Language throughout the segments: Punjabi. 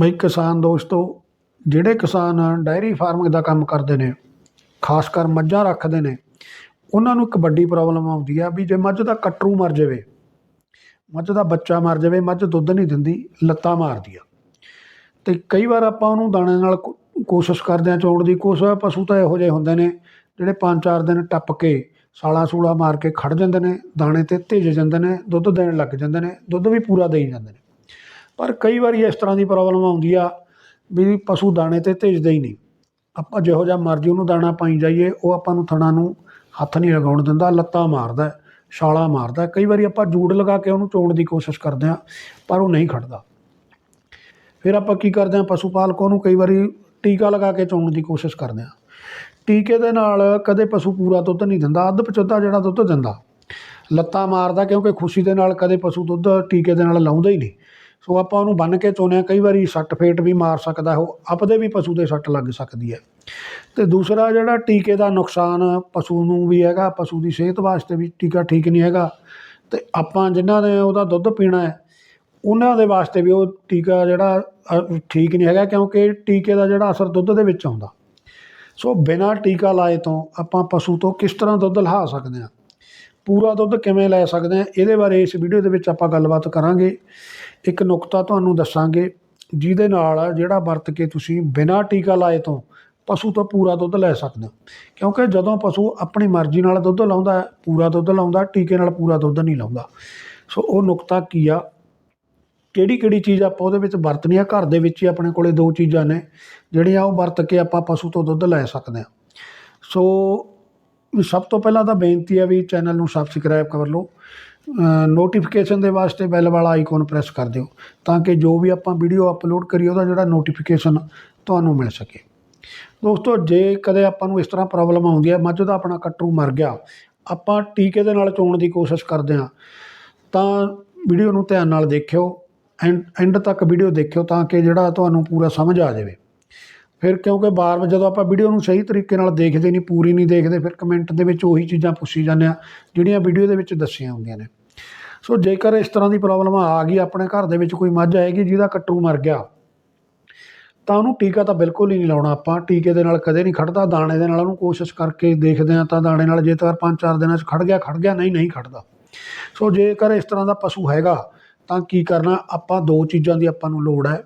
ਬਈ ਕਿਸਾਨ ਦੋਸਤੋ, ਜਿਹੜੇ ਕਿਸਾਨ ਡਾਇਰੀ ਫਾਰਮਿੰਗ ਦਾ ਕੰਮ ਕਰਦੇ ਨੇ, ਖਾਸ ਕਰ ਮੱਝਾਂ ਰੱਖਦੇ ਨੇ, ਉਹਨਾਂ ਨੂੰ ਇੱਕ ਵੱਡੀ ਪ੍ਰੋਬਲਮ ਆਉਂਦੀ ਆ ਵੀ ਜੇ ਮੱਝ ਦਾ ਕੱਟਰੂ ਮਰ ਜਾਵੇ, ਮੱਝ ਦਾ ਬੱਚਾ ਮਰ ਜਾਵੇ, ਮੱਝ ਦੁੱਧ ਨਹੀਂ ਦਿੰਦੀ, ਲੱਤਾਂ ਮਾਰਦੀ ਆ। ਅਤੇ ਕਈ ਵਾਰ ਆਪਾਂ ਉਹਨੂੰ ਦਾਣੇ ਨਾਲ ਕੋਸ਼ਿਸ਼ ਕਰਦੇ ਹਾਂ ਚੋਣ ਦੀ, ਕੁਛ ਪਸ਼ੂ ਤਾਂ ਇਹੋ ਜਿਹੇ ਹੁੰਦੇ ਨੇ, ਜਿਹੜੇ ਪੰਜ ਚਾਰ ਦਿਨ ਟੱਪ ਕੇ ਸਾਲਾ ਸੂਲਾ ਮਾਰ ਕੇ ਖੜ ਜਾਂਦੇ ਨੇ, ਦਾਣੇ 'ਤੇ ਧਿਜ ਜਾਂਦੇ ਨੇ, ਦੁੱਧ ਦੇਣ ਲੱਗ ਜਾਂਦੇ ਨੇ, ਦੁੱਧ ਵੀ ਪੂਰਾ ਦੇਈ ਜਾਂਦੇ ਨੇ। ਪਰ ਕਈ ਵਾਰੀ ਇਸ ਤਰ੍ਹਾਂ ਦੀ ਪ੍ਰੋਬਲਮ ਆਉਂਦੀ ਆ ਵੀ ਪਸ਼ੂ ਦਾਣੇ 'ਤੇ ਧਿਜਦੇ ਹੀ ਨਹੀਂ। ਆਪਾਂ ਜਿਹੋ ਜਿਹਾ ਮਰਜ਼ੀ ਉਹਨੂੰ ਦਾਣਾ ਪਾਈ ਜਾਈਏ ਉਹ ਆਪਾਂ ਨੂੰ ਥਣਾ ਨੂੰ ਹੱਥ ਨਹੀਂ ਲਗਾਉਣ ਦਿੰਦਾ ਲੱਤਾਂ ਮਾਰਦਾ ਹੈ, ਛਾਲਾਂ ਮਾਰਦਾ। ਕਈ ਵਾਰੀ ਆਪਾਂ ਜੂੜ ਲਗਾ ਕੇ ਉਹਨੂੰ ਚੋਣ ਦੀ ਕੋਸ਼ਿਸ਼ ਕਰਦੇ ਹਾਂ ਪਰ ਉਹ ਨਹੀਂ ਖੜਦਾ। ਫਿਰ ਆਪਾਂ ਕੀ ਕਰਦੇ ਹਾਂ ਪਸ਼ੂ ਪਾਲਕ ਉਹਨੂੰ ਕਈ ਵਾਰੀ ਟੀਕਾ ਲਗਾ ਕੇ ਚੋਣ ਦੀ ਕੋਸ਼ਿਸ਼ ਕਰਦੇ ਹਾਂ। ਟੀਕੇ ਦੇ ਨਾਲ ਕਦੇ ਪਸ਼ੂ ਪੂਰਾ ਦੁੱਧ ਨਹੀਂ ਦਿੰਦਾ ਅੱਧ ਪਚੱਧਾ ਜਿਹੜਾ ਦੁੱਧ ਦਿੰਦਾ। ਲੱਤਾਂ ਮਾਰਦਾ ਕਿਉਂਕਿ ਖੁਸ਼ੀ ਦੇ ਨਾਲ ਕਦੇ ਪਸ਼ੂ ਦੁੱਧ ਟੀਕੇ ਦੇ ਨਾਲ ਲਾਉਂਦਾ ਹੀ ਨਹੀਂ। ਸੋ ਆਪਾਂ ਉਹਨੂੰ ਬੰਨ੍ਹ ਕੇ ਚੋਨੇ ਹਾਂ। ਕਈ ਵਾਰੀ ਸੱਟ ਫੇਟ ਵੀ ਮਾਰ ਸਕਦਾ ਉਹ ਆਪਦੇ ਵੀ ਪਸ਼ੂ ਦੇ ਸੱਟ ਲੱਗ ਸਕਦੀ ਹੈ। ਅਤੇ ਦੂਸਰਾ ਜਿਹੜਾ ਟੀਕੇ ਦਾ ਨੁਕਸਾਨ ਪਸ਼ੂ ਨੂੰ ਵੀ ਹੈਗਾ, ਪਸ਼ੂ ਦੀ ਸਿਹਤ ਵਾਸਤੇ ਵੀ ਟੀਕਾ ਠੀਕ ਨਹੀਂ ਹੈਗਾ। ਅਤੇ ਆਪਾਂ ਜਿਨ੍ਹਾਂ ਨੇ ਉਹਦਾ ਦੁੱਧ ਪੀਣਾ ਹੈ, ਉਹਨਾਂ ਦੇ ਵਾਸਤੇ ਵੀ ਉਹ ਟੀਕਾ ਜਿਹੜਾ ਠੀਕ ਨਹੀਂ ਹੈਗਾ ਕਿਉਂਕਿ ਟੀਕੇ ਦਾ ਜਿਹੜਾ ਅਸਰ ਦੁੱਧ ਦੇ ਵਿੱਚ ਆਉਂਦਾ। ਸੋ ਬਿਨਾਂ ਟੀਕਾ ਲਾਏ ਤੋਂ ਆਪਾਂ ਪਸ਼ੂ ਤੋਂ ਕਿਸ ਤਰ੍ਹਾਂ ਦੁੱਧ ਲਹਾ ਸਕਦੇ ਹਾਂ? ਪੂਰਾ ਦੁੱਧ ਕਿਵੇਂ ਲੈ ਸਕਦੇ ਹਾਂ, ਇਹਦੇ ਬਾਰੇ ਇਸ ਵੀਡੀਓ ਦੇ ਵਿੱਚ ਆਪਾਂ ਗੱਲਬਾਤ ਕਰਾਂਗੇ। ਇੱਕ ਨੁਕਤਾ ਤੁਹਾਨੂੰ ਦੱਸਾਂਗੇ, ਜਿਹਦੇ ਨਾਲ ਜਿਹੜਾ ਵਰਤ ਕੇ ਤੁਸੀਂ ਬਿਨਾਂ ਟੀਕਾ ਲਾਏ ਤੋਂ ਪਸ਼ੂ ਤੋਂ ਪੂਰਾ ਦੁੱਧ ਲੈ ਸਕਦੇ ਹੋ। ਕਿਉਂਕਿ ਜਦੋਂ ਪਸ਼ੂ ਆਪਣੀ ਮਰਜ਼ੀ ਨਾਲ ਦੁੱਧ ਲਾਉਂਦਾ ਪੂਰਾ ਦੁੱਧ ਲਾਉਂਦਾ, ਟੀਕੇ ਨਾਲ ਪੂਰਾ ਦੁੱਧ ਨਹੀਂ ਲਾਉਂਦਾ। ਸੋ ਉਹ ਨੁਕਤਾ ਕੀ ਆ? ਕਿਹੜੀ ਕਿਹੜੀ ਚੀਜ਼ ਆਪਾਂ ਉਹਦੇ ਵਿੱਚ ਵਰਤਣੀ ਆ? ਘਰ ਦੇ ਵਿੱਚ ਹੀ ਆਪਣੇ ਕੋਲੇ ਦੋ ਚੀਜ਼ਾਂ ਨੇ, ਜਿਹੜੀਆਂ ਉਹ ਵਰਤ ਕੇ ਆਪਾਂ ਪਸ਼ੂ ਤੋਂ ਦੁੱਧ ਲੈ ਸਕਦੇ ਹਾਂ। ਸੋ ਸਭ ਤੋਂ ਪਹਿਲਾਂ ਤਾਂ ਬੇਨਤੀ ਹੈ ਵੀ ਚੈਨਲ ਨੂੰ ਸਬਸਕ੍ਰਾਈਬ ਕਰ ਲਓ। ਨੋਟੀਫਿਕੇਸ਼ਨ ਦੇ ਵਾਸਤੇ ਬੈਲ ਵਾਲਾ ਆਈਕਨ ਪ੍ਰੈਸ ਕਰ ਦਿਓ ਤਾਂ ਕਿ ਜੋ ਵੀ ਆਪਾਂ ਵੀਡੀਓ ਅਪਲੋਡ ਕਰੀਏ ਉਹਦਾ ਜਿਹੜਾ ਨੋਟੀਫਿਕੇਸ਼ਨ ਤੁਹਾਨੂੰ ਮਿਲ ਸਕੇ। ਦੋਸਤੋ, ਜੇ ਕਦੇ ਆਪਾਂ ਨੂੰ ਇਸ ਤਰ੍ਹਾਂ ਪ੍ਰੋਬਲਮ ਆਉਂਦੀ ਹੈ, ਮੱਝ ਦਾ ਆਪਣਾ ਕੱਟਰੂ ਮਰ ਗਿਆ, ਆਪਾਂ ਟੀਕੇ ਦੇ ਨਾਲ ਚੋਣ ਦੀ ਕੋਸ਼ਿਸ਼ ਕਰਦੇ ਹਾਂ, ਤਾਂ ਵੀਡੀਓ ਨੂੰ ਧਿਆਨ ਨਾਲ ਦੇਖਿਓ ਐਂਡ ਐਂਡ ਤੱਕ ਵੀਡੀਓ ਦੇਖਿਓ ਤਾਂ ਕਿ ਜਿਹੜਾ ਤੁਹਾਨੂੰ ਪੂਰਾ ਸਮਝ ਆ ਜਾਵੇ। ਫਿਰ ਕਿਉਂਕਿ ਬਾਰ ਜਦੋਂ ਆਪਾਂ ਵੀਡੀਓ ਨੂੰ ਸਹੀ ਤਰੀਕੇ ਨਾਲ ਦੇਖਦੇ ਨਹੀਂ, ਪੂਰੀ ਨਹੀਂ ਦੇਖਦੇ, ਫਿਰ ਕਮੈਂਟ ਦੇ ਵਿੱਚ ਉਹੀ ਚੀਜ਼ਾਂ ਪੁੱਛੀ ਜਾਂਦੇ ਆ, ਜਿਹੜੀਆਂ ਵੀਡੀਓ ਦੇ ਵਿੱਚ ਦੱਸੀਆਂ ਹੁੰਦੀਆਂ ਨੇ। ਸੋ ਜੇਕਰ ਇਸ ਤਰ੍ਹਾਂ ਦੀ ਪ੍ਰੋਬਲਮ ਆ ਗਈ, ਆਪਣੇ ਘਰ ਦੇ ਵਿੱਚ ਕੋਈ ਮੱਝ ਆਏਗੀ ਜਿਹਦਾ ਕੱਟੂ ਮਰ ਗਿਆ, ਤਾਂ ਉਹਨੂੰ ਟੀਕਾ ਤਾਂ ਬਿਲਕੁਲ ਹੀ ਨਹੀਂ ਲਾਉਣਾ ਆਪਾਂ, ਟੀਕੇ ਦੇ ਨਾਲ ਕਦੇ ਨਹੀਂ ਖੜਦਾ, ਦਾਣੇ ਦੇ ਨਾਲ ਉਹਨੂੰ ਕੋਸ਼ਿਸ਼ ਕਰਕੇ ਦੇਖਦੇ ਹਾਂ ਤਾਂ ਦਾਣੇ ਨਾਲ ਜੇ ਤਾਂ ਪੰਜ ਚਾਰ ਦਿਨਾਂ 'ਚ ਖੜ ਗਿਆ ਖੜ ਗਿਆ, ਨਹੀਂ ਨਹੀਂ ਖੜਦਾ। ਸੋ ਜੇਕਰ ਇਸ ਤਰ੍ਹਾਂ ਦਾ ਪਸ਼ੂ ਹੈਗਾ, ਤਾਂ ਕੀ ਕਰਨਾ, ਆਪਾਂ ਦੋ ਚੀਜ਼ਾਂ ਦੀ ਆਪਾਂ ਨੂੰ ਲੋੜ ਹੈ,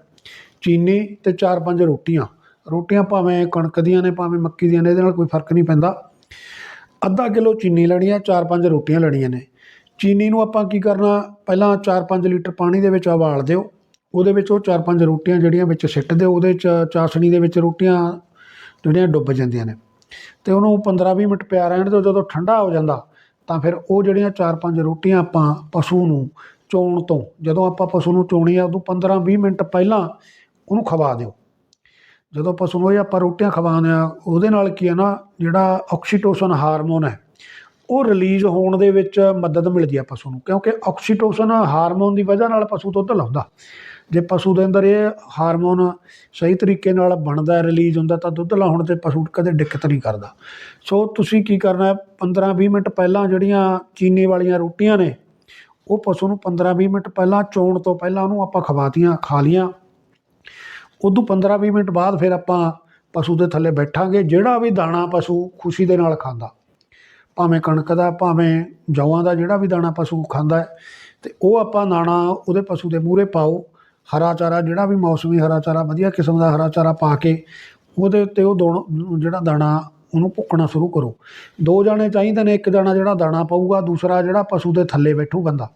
ਚੀਨੀ ਤੇ ਚਾਰ ਪੰਜ ਰੋਟੀਆਂ। ਰੋਟੀਆਂ ਭਾਵੇਂ ਕਣਕ ਦੀਆਂ ਨੇ, ਭਾਵੇਂ ਮੱਕੀ ਦੀਆਂ ਨੇ, ਇਹਦੇ ਨਾਲ ਕੋਈ ਫ਼ਰਕ ਨਹੀਂ ਪੈਂਦਾ। ਅੱਧਾ ਕਿਲੋ ਚੀਨੀ ਲੈਣੀ ਹੈ ਚਾਰ ਪੰਜ ਰੋਟੀਆਂ ਲੈਣੀਆਂ ਨੇ। ਚੀਨੀ ਨੂੰ ਆਪਾਂ ਕੀ ਕਰਨਾ, ਪਹਿਲਾਂ 4-5 ਲੀਟਰ ਪਾਣੀ ਦੇ ਵਿੱਚ ਉਬਾਲ ਦਿਓ। ਉਹਦੇ ਵਿੱਚ ਉਹ 4-5 ਰੋਟੀਆਂ ਜਿਹੜੀਆਂ ਵਿੱਚ ਸਿੱਟ ਦਿਓ, ਉਹਦੇ ਚ ਚਾਸ਼ਣੀ ਦੇ ਵਿੱਚ ਰੋਟੀਆਂ ਜਿਹੜੀਆਂ ਡੁੱਬ ਜਾਂਦੀਆਂ ਨੇ। ਤੇ ਉਹਨੂੰ 15-20 ਮਿੰਟ ਪਿਆ ਰਹਿਣ ਦਿਓ, ਜਦੋਂ ਠੰਡਾ ਹੋ ਜਾਂਦਾ, ਤਾਂ ਫਿਰ ਉਹ ਜਿਹੜੀਆਂ 4-5 ਰੋਟੀਆਂ ਆਪਾਂ ਪਸ਼ੂ ਨੂੰ ਚੋਣ ਤੋਂ, ਜਦੋਂ ਆਪਾਂ ਪਸ਼ੂ ਨੂੰ ਚੋਣੀ ਆ, ਉਦੋਂ 15-20 ਮਿੰਟ ਪਹਿਲਾਂ ਉਹਨੂੰ ਖਵਾ ਦਿਓ। ਜਦੋਂ ਪਸ਼ੂ ਨੂੰ ਇਹ ਆਪਾਂ ਰੋਟੀਆਂ ਖਵਾਉਂਦੇ ਆ ਉਹਦੇ ਨਾਲ ਕੀ ਹੈ ਨਾ, ਜਿਹੜਾ ਆਕਸੀਟੋਸਨ ਹਾਰਮੋਨ ਹੈ, ਉਹ ਰਿਲੀਜ਼ ਹੋਣ ਦੇ ਵਿੱਚ ਮਦਦ ਮਿਲਦੀ ਆ ਪਸ਼ੂ ਨੂੰ, ਕਿਉਂਕਿ ਆਕਸੀਟੋਸਨ ਹਾਰਮੋਨ ਦੀ ਵਜ੍ਹਾ ਨਾਲ ਪਸ਼ੂ ਦੁੱਧ ਲਾਉਂਦਾ। ਜੇ ਪਸ਼ੂ ਦੇ ਅੰਦਰ ਇਹ ਹਾਰਮੋਨ ਸਹੀ ਤਰੀਕੇ ਨਾਲ ਬਣਦਾ ਰਿਲੀਜ਼ ਹੁੰਦਾ, ਤਾਂ ਦੁੱਧ ਲਾਉਣ ਤੇ ਪਸ਼ੂ ਕਦੇ ਦਿੱਕਤ ਨਹੀਂ ਕਰਦਾ। ਸੋ ਤੁਸੀਂ ਕੀ ਕਰਨਾ 15-20 ਮਿੰਟ ਪਹਿਲਾਂ ਜਿਹੜੀਆਂ ਚੀਨੀ ਵਾਲੀਆਂ ਰੋਟੀਆਂ ਨੇ, ਉਹ ਪਸ਼ੂ ਨੂੰ 15-20 ਮਿੰਟ ਪਹਿਲਾਂ ਚੋਣ ਤੋਂ ਪਹਿਲਾਂ ਉਹਨੂੰ ਆਪਾਂ ਖਵਾਤੀਆਂ, ਖਾ ਲੀਆਂ। ਉਦੋਂ 15-20 ਮਿੰਟ ਬਾਅਦ ਫਿਰ ਆਪਾਂ ਪਸ਼ੂ ਦੇ ਥੱਲੇ ਬੈਠਾਂਗੇ, ਜਿਹੜਾ ਵੀ ਦਾਣਾ ਪਸ਼ੂ ਖੁਸ਼ੀ ਦੇ ਨਾਲ ਖਾਂਦਾ। ਭਾਵੇਂ ਕਣਕ ਦਾ, ਭਾਵੇਂ ਜੌਆਂ ਦਾ ਜਿਹੜਾ ਵੀ ਦਾਣਾ ਪਸ਼ੂ ਖਾਂਦਾ ਹੈ, ਤੇ ਉਹ ਆਪਾਂ ਦਾਣਾ ਉਹਦੇ ਪਸ਼ੂ ਦੇ ਮੂਹਰੇ ਪਾਓ, ਹਰਾ ਚਾਰਾ ਜਿਹੜਾ ਵੀ ਮੌਸਮੀ ਹਰਾ ਚਾਰਾ, ਵਧੀਆ ਕਿਸਮ ਦਾ ਹਰਾ ਚਾਰਾ ਪਾ ਕੇ ਉਹਦੇ ਉੱਤੇ ਉਹ ਦੋਣ, ਜਿਹੜਾ ਦਾਣਾ ਉਹਨੂੰ ਭੁੱਕਣਾ ਸ਼ੁਰੂ ਕਰੋ। ਦੋ ਜਾਣੇ ਚਾਹੀਦੇ ਨੇ, ਇੱਕ ਜਾਣਾ ਜਿਹੜਾ ਦਾਣਾ ਪਾਊਗਾ, ਦੂਸਰਾ ਜਿਹੜਾ ਪਸ਼ੂ ਦੇ ਥੱਲੇ ਬੈਠੂ ਬੰਦਾ।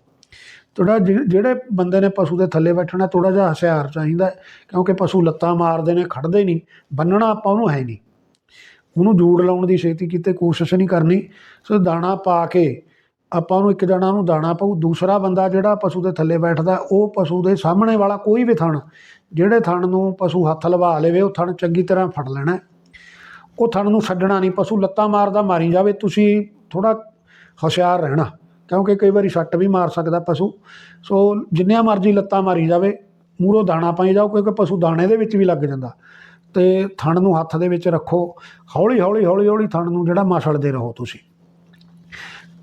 ਥੋੜਾ ਜਿਹੜੇ ਬੰਦੇ ਨੇ ਪਸ਼ੂ ਦੇ ਥੱਲੇ ਬੈਠਣਾ ਥੋੜਾ ਜਿਹਾ ਹੁਸ਼ਿਆਰ ਚਾਹੀਦਾ ਕਿਉਂਕਿ ਪਸ਼ੂ ਲੱਤਾਂ ਮਾਰਦੇ ਨੇ ਖੜਦੇ ਨਹੀਂ ਬੰਨਣਾ ਆਪਾਂ ਉਹਨੂੰ ਹੈ ਨਹੀਂ। ਉਹਨੂੰ ਜੂੜ ਲਾਉਣ ਦੀ ਛੇਤੀ ਕਿਤੇ ਕੋਸ਼ਿਸ਼ ਨਹੀਂ ਕਰਨੀ, ਸੋ ਦਾਣਾ ਪਾ ਕੇ ਆਪਾਂ ਉਹਨੂੰ ਇੱਕ ਜਣਾ ਨੂੰ ਦਾਣਾ ਪਾਊ, ਦੂਸਰਾ ਬੰਦਾ ਜਿਹੜਾ ਪਸ਼ੂ ਦੇ ਥੱਲੇ ਬੈਠਦਾ, ਉਹ ਪਸ਼ੂ ਦੇ ਸਾਹਮਣੇ ਵਾਲਾ ਕੋਈ ਵੀ ਥਣ, ਜਿਹੜੇ ਥਣ ਨੂੰ ਪਸ਼ੂ ਹੱਥ ਲਵਾ ਲਵੇ, ਉਹ ਥਣ ਚੰਗੀ ਤਰ੍ਹਾਂ ਫੜ ਲੈਣਾ ਉਹ ਥਣ ਨੂੰ ਛੱਡਣਾ ਨਹੀਂ, ਪਸ਼ੂ ਲੱਤਾਂ ਮਾਰਦਾ, ਮਾਰੀ ਜਾਵੇ, ਤੁਸੀਂ ਥੋੜਾ ਹੁਸ਼ਿਆਰ ਰਹਿਣਾ। ਕਿਉਂਕਿ ਕਈ ਵਾਰੀ ਸੱਟ ਵੀ ਮਾਰ ਸਕਦਾ ਪਸ਼ੂ। ਸੋ ਜਿੰਨੀਆਂ ਮਰਜ਼ੀ ਲੱਤਾਂ ਮਾਰੀ ਜਾਵੇ ਮੂਹਰੋਂ ਦਾਣਾ ਪਾਈ ਜਾਓ, ਕਿਉਂਕਿ ਪਸ਼ੂ ਦਾਣੇ ਦੇ ਵਿੱਚ ਵੀ ਲੱਗ ਜਾਂਦਾ। ਤੇ ਥਣ ਨੂੰ ਹੱਥ ਦੇ ਵਿੱਚ ਰੱਖੋ, ਹੌਲੀ ਹੌਲੀ ਹੌਲੀ ਹੌਲੀ ਥਣ ਨੂੰ ਜਿਹੜਾ ਮਸਲਦੇ ਰਹੋ ਤੁਸੀਂ।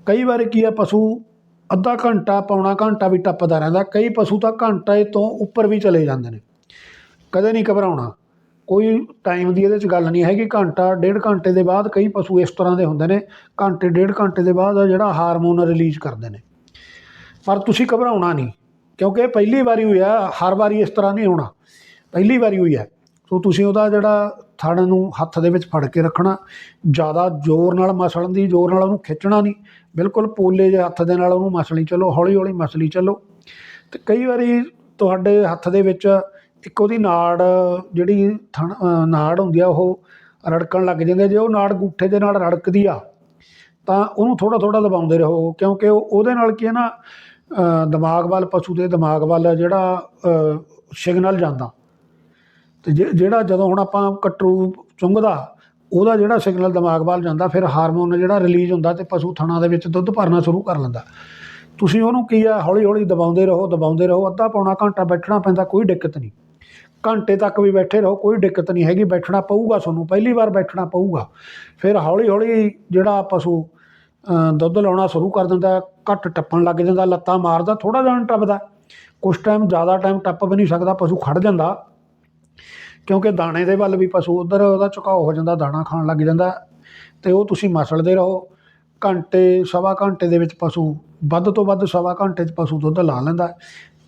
ਕਈ ਵਾਰ ਕੀ ਹੈ ਪਸ਼ੂ ਅੱਧਾ ਘੰਟਾ ਪੌਣਾ ਘੰਟਾ ਵੀ ਟੱਪਦਾ ਰਹਿੰਦਾ, ਕਈ ਪਸ਼ੂ ਤਾਂ ਘੰਟੇ ਤੋਂ ਉੱਪਰ ਵੀ ਚਲੇ ਜਾਂਦੇ ਨੇ। ਕਦੇ ਨਹੀਂ ਘਬਰਾਉਣਾ। ਕੋਈ ਟਾਈਮ ਦੀ ਇਹਦੇ 'ਚ ਗੱਲ ਨਹੀਂ ਹੈਗੀ, ਘੰਟਾ, ਡੇਢ ਘੰਟੇ ਦੇ ਬਾਅਦ ਕਈ ਪਸ਼ੂ ਇਸ ਤਰ੍ਹਾਂ ਦੇ ਹੁੰਦੇ ਨੇ, ਘੰਟੇ, ਡੇਢ ਘੰਟੇ ਦੇ ਬਾਅਦ ਜਿਹੜਾ ਹਾਰਮੋਨ ਰਿਲੀਜ਼ ਕਰਦੇ ਨੇ। ਪਰ ਤੁਸੀਂ ਘਬਰਾਉਣਾ ਨਹੀਂ, ਕਿਉਂਕਿ ਇਹ ਪਹਿਲੀ ਵਾਰੀ ਹੋਈ ਆ, ਹਰ ਵਾਰੀ ਇਸ ਤਰ੍ਹਾਂ ਨਹੀਂ ਹੋਣਾ, ਪਹਿਲੀ ਵਾਰੀ ਹੋਈ ਹੈ ਸੋ ਤੁਸੀਂ ਉਹਦਾ ਜਿਹੜਾ ਥਣ ਨੂੰ ਹੱਥ ਦੇ ਵਿੱਚ ਫੜ ਕੇ ਰੱਖਣਾ, ਜ਼ਿਆਦਾ ਜ਼ੋਰ ਨਾਲ ਮਸਲਣ ਦੀ ਜ਼ੋਰ ਨਾਲ ਉਹਨੂੰ ਖਿੱਚਣਾ ਨਹੀਂ, ਬਿਲਕੁਲ ਪੋਲੇ ਜਿਹੇ ਹੱਥ ਦੇ ਨਾਲ ਉਹਨੂੰ ਮਸਲੀ ਚੱਲੋ ਹੌਲੀ ਹੌਲੀ ਮਸਲੀ ਚੱਲੋ। ਤੇ ਕਈ ਵਾਰੀ ਤੁਹਾਡੇ ਹੱਥ ਦੇ ਵਿੱਚ ਇੱਕ ਉਹਦੀ ਨਾੜ, ਜਿਹੜੀ ਥਣ ਨਾੜ ਹੁੰਦੀ ਆ, ਉਹ ਰੜਕਣ ਲੱਗ ਜਾਂਦੀ ਆ। ਜੇ ਉਹ ਨਾੜ ਗੂਠੇ ਦੇ ਨਾਲ ਰੜਕਦੀ ਆ, ਤਾਂ ਉਹਨੂੰ ਥੋੜ੍ਹਾ ਥੋੜ੍ਹਾ ਦਬਾਉਂਦੇ ਰਹੋ। ਕਿਉਂਕਿ ਉਹ, ਉਹਦੇ ਨਾਲ ਕੀ ਹੈ ਨਾ ਦਿਮਾਗ ਵੱਲ, ਪਸ਼ੂ ਦੇ ਦਿਮਾਗ ਵੱਲ ਜਿਹੜਾ ਸਿਗਨਲ ਜਾਂਦਾ। ਤੇ ਜੇ- ਜਿਹੜਾ ਜਦੋਂ ਹੁਣ ਆਪਾਂ ਕਟਰੂ ਚੁੰਘਦਾ ਉਹਦਾ ਜਿਹੜਾ ਸਿਗਨਲ ਦਿਮਾਗ ਵੱਲ ਜਾਂਦਾ, ਫਿਰ ਹਾਰਮੋਨ ਜਿਹੜਾ ਰਿਲੀਜ਼ ਹੁੰਦਾ ਤੇ ਪਸ਼ੂ ਥਣਾ ਦੇ ਵਿੱਚ ਦੁੱਧ ਭਰਨਾ ਸ਼ੁਰੂ ਕਰ ਲੈਂਦਾ। ਤੁਸੀਂ ਉਹਨੂੰ ਕੀ ਆ ਹੌਲੀ ਹੌਲੀ ਦਬਾਉਂਦੇ ਰਹੋ ਦਬਾਉਂਦੇ ਰਹੋ, ਅੱਧਾ ਪੌਣਾ ਘੰਟਾ ਬੈਠਣਾ ਪੈਂਦਾ, ਕੋਈ ਦਿੱਕਤ ਨਹੀਂ। ਘੰਟੇ ਤੱਕ ਵੀ ਬੈਠੇ ਰਹੋ, ਕੋਈ ਦਿੱਕਤ ਨਹੀਂ ਹੈਗੀ, ਬੈਠਣਾ ਪਊਗਾ ਤੁਹਾਨੂੰ, ਪਹਿਲੀ ਵਾਰ ਬੈਠਣਾ ਪਊਗਾ। ਫਿਰ ਹੌਲੀ ਹੌਲੀ ਜਿਹੜਾ ਪਸ਼ੂ ਦੁੱਧ ਲਾਉਣਾ ਸ਼ੁਰੂ ਕਰ ਦਿੰਦਾ, ਘੱਟ ਟੱਪਣ ਲੱਗ ਜਾਂਦਾ, ਲੱਤਾਂ ਮਾਰਦਾ ਥੋੜਾ ਜਿਹਾ ਟੱਪਦਾ। ਕੁਛ ਟਾਈਮ ਜ਼ਿਆਦਾ ਟਾਈਮ ਟੱਪ ਵੀ ਨਹੀਂ ਸਕਦਾ, ਪਸ਼ੂ ਖੜ ਜਾਂਦਾ। ਕਿਉਂਕਿ ਦਾਣੇ ਦੇ ਵੱਲ ਵੀ ਪਸ਼ੂ ਉਧਰ ਉਹਦਾ ਝੁਕਾਓ ਹੋ ਜਾਂਦਾ, ਦਾਣਾ ਖਾਣ ਲੱਗ ਜਾਂਦਾ ਤੇ ਉਹ ਤੁਸੀਂ ਮਸਲਦੇ ਰਹੋ। ਘੰਟੇ, ਸਵਾ ਘੰਟੇ ਦੇ ਵਿੱਚ ਪਸ਼ੂ, ਵੱਧ ਤੋਂ ਵੱਧ ਸਵਾ ਘੰਟੇ 'ਚ ਪਸ਼ੂ ਦੁੱਧ ਲਾ ਲੈਂਦਾ।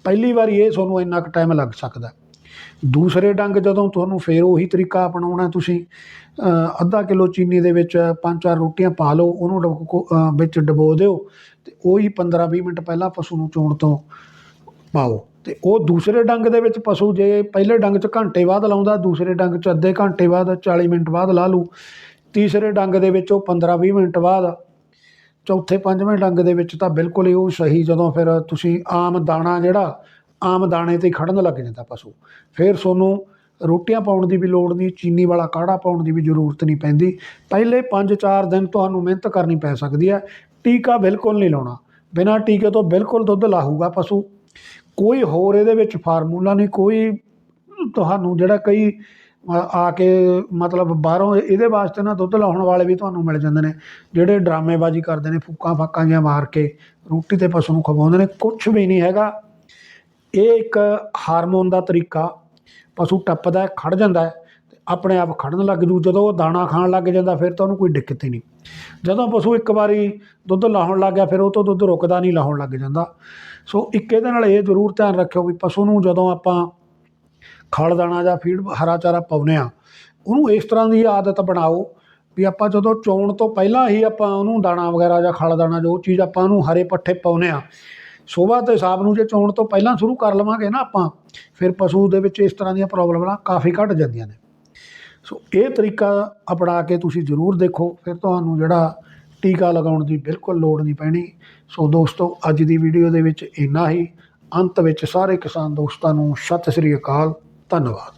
ਪਹਿਲੀ ਵਾਰੀ ਇਹ ਤੁਹਾਨੂੰ ਇੰਨਾ ਕੁ ਟਾਈਮ ਲੱਗ ਸਕਦਾ। ਦੂਸਰੇ ਡੰਗ ਜਦੋਂ ਤੁਹਾਨੂੰ ਫਿਰ ਉਹੀ ਤਰੀਕਾ ਅਪਣਾਉਣਾ ਤੁਸੀਂ ਅੱਧਾ ਕਿਲੋ ਚੀਨੀ ਦੇ ਵਿੱਚ ਪੰਜ ਚਾਰ ਰੋਟੀਆਂ ਪਾ ਲਓ, ਉਹਨੂੰ ਡਬ- ਵਿੱਚ ਡਬੋ ਦਿਓ ਅਤੇ ਉਹੀ 15 20 ਮਿੰਟ ਪਹਿਲਾਂ ਪਸ਼ੂ ਨੂੰ ਚੋਣ ਤੋਂ ਪਾਓ। ਅਤੇ ਉਹ ਦੂਸਰੇ ਡੰਗ ਦੇ ਵਿੱਚ ਪਸ਼ੂ ਜੇ ਪਹਿਲੇ ਡੰਗ 'ਚ ਘੰਟੇ ਬਾਅਦ ਲਾਉਂਦਾ, ਦੂਸਰੇ ਡੰਗ 'ਚ ਅੱਧੇ ਘੰਟੇ ਬਾਅਦ 40 ਮਿੰਟ ਬਾਅਦ ਲਾ ਲੂ। ਤੀਸਰੇ ਡੰਗ ਦੇ ਵਿੱਚ ਉਹ 15-20 ਮਿੰਟ ਬਾਅਦ, ਚੌਥੇ ਪੰਜਵੇਂ ਡੰਗ ਦੇ ਵਿੱਚ ਤਾਂ ਬਿਲਕੁਲ ਹੀ ਉਹ ਸਹੀ ਜਦੋਂ ਫਿਰ ਤੁਸੀਂ ਆਮ ਦਾਣਾ ਜਿਹੜਾ ਆਮ ਦਾਣੇ ਤੇ ਹੀ ਖੜਨ ਲੱਗ ਜਾਂਦਾ ਪਸ਼ੂ। ਫਿਰ ਤੁਹਾਨੂੰ ਰੋਟੀਆਂ ਪਾਉਣ ਦੀ ਵੀ ਲੋੜ ਨਹੀਂ, ਚੀਨੀ ਵਾਲਾ ਕਾੜਾ ਪਾਉਣ ਦੀ ਵੀ ਜ਼ਰੂਰਤ ਨਹੀਂ ਪੈਂਦੀ। ਪਹਿਲੇ 5-4 ਦਿਨ ਤੁਹਾਨੂੰ ਮਿਹਨਤ ਕਰਨੀ ਪੈ ਸਕਦੀ ਹੈ, ਟੀਕਾ ਬਿਲਕੁਲ ਨਹੀਂ ਲਾਉਣਾ। ਬਿਨਾਂ ਟੀਕੇ ਤੋਂ ਬਿਲਕੁਲ ਦੁੱਧ ਲਾਹੂਗਾ ਪਸ਼ੂ। ਕੋਈ ਹੋਰ ਇਹਦੇ ਵਿੱਚ ਫਾਰਮੂਲਾ ਨਹੀਂ, ਕੋਈ ਤੁਹਾਨੂੰ ਜਿਹੜਾ ਕਈ ਆ ਕੇ ਮਤਲਬ ਬਾਹਰੋਂ ਇਹਦੇ ਵਾਸਤੇ ਨਾ ਦੁੱਧ ਲਾਉਣ ਵਾਲੇ ਵੀ ਤੁਹਾਨੂੰ ਮਿਲ ਜਾਂਦੇ ਨੇ, ਜਿਹੜੇ ਡਰਾਮੇਬਾਜ਼ੀ ਕਰਦੇ ਨੇ, ਫੂਕਾਂ ਫਾਕਾਂ ਜਿਹੀਆਂ ਮਾਰ ਕੇ ਰੋਟੀ ਤੇ ਪਸ਼ੂ ਨੂੰ ਖਵਾਉਂਦੇ ਨੇ ਕੁਝ ਵੀ ਨਹੀਂ ਹੈਗਾ। ਇਹ ਇੱਕ ਹਾਰਮੋਨ ਦਾ ਤਰੀਕਾ ਪਸ਼ੂ ਟੱਪਦਾ ਹੈ, ਖੜ ਜਾਂਦਾ ਹੈ ਤੇ ਆਪਣੇ ਆਪ ਖੜਨ ਲੱਗ ਜੂ। ਜਦੋਂ ਉਹ ਦਾਣਾ ਖਾਣ ਲੱਗ ਜਾਂਦਾ ਫਿਰ ਤਾਂ ਉਹਨੂੰ ਕੋਈ ਦਿੱਕਤ ਹੀ ਨਹੀਂ। ਜਦੋਂ ਪਸ਼ੂ ਇੱਕ ਵਾਰੀ ਦੁੱਧ ਲਾਉਣ ਲੱਗ ਗਿਆ ਫਿਰ ਉਹ ਤੋਂ ਦੁੱਧ ਰੁਕਦਾ ਨਹੀਂ ਲਾਉਣ ਲੱਗ ਜਾਂਦਾ। ਸੋ ਇੱਕ ਇਹਦੇ ਨਾਲ ਇਹ ਜ਼ਰੂਰ ਧਿਆਨ ਰੱਖਿਓ ਵੀ ਪਸ਼ੂ ਨੂੰ ਜਦੋਂ ਆਪਾਂ ਖਲ ਦਾਣਾ ਜਾਂ ਫੀਡ ਹਰਾ ਚਾਰਾ ਪਾਉਨੇ ਆ ਉਹਨੂੰ ਇਸ ਤਰ੍ਹਾਂ ਦੀ ਆਦਤ ਬਣਾਓ ਵੀ ਆਪਾਂ ਜਦੋਂ ਚੋਣ ਤੋਂ ਪਹਿਲਾਂ ਹੀ ਆਪਾਂ ਉਹਨੂੰ ਦਾਣਾ ਵਗੈਰਾ ਜਾਂ ਖਲ ਦਾਣਾ ਜੋ ਚੀਜ਼ ਆਪਾਂ ਉਹਨੂੰ ਹਰੇ ਪੱਠੇ ਪਾਉਨੇ ਆ ਸਵੇਰ ਤੇ ਸ਼ਾਮ ਨੂੰ ਜੇ ਚੋਣ ਤੋਂ ਪਹਿਲਾਂ ਸ਼ੁਰੂ ਕਰ ਲਵਾਂਗੇ ਨਾ ਆਪਾਂ, ਫਿਰ ਪਸ਼ੂ ਦੇ ਵਿੱਚ ਇਸ ਤਰ੍ਹਾਂ ਦੀਆਂ ਪ੍ਰੋਬਲਮਾਂ ਕਾਫੀ ਘਟ ਜਾਂਦੀਆਂ ਨੇ। ਸੋ ਇਹ ਤਰੀਕਾ ਅਪਣਾ ਕੇ ਤੁਸੀਂ ਜ਼ਰੂਰ ਦੇਖੋ, ਫਿਰ ਤੁਹਾਨੂੰ ਜਿਹੜਾ ਟੀਕਾ ਲਗਾਉਣ ਦੀ ਬਿਲਕੁਲ ਲੋੜ ਨਹੀਂ ਪੈਣੀ। ਸੋ ਦੋਸਤੋ, ਅੱਜ ਦੀ ਵੀਡੀਓ ਦੇ ਵਿੱਚ ਇੰਨਾ ਹੀ। ਅੰਤ ਵਿੱਚ ਸਾਰੇ ਕਿਸਾਨ ਦੋਸਤਾਂ ਨੂੰ ਸਤਿ ਸ੍ਰੀ ਅਕਾਲ, ਧੰਨਵਾਦ।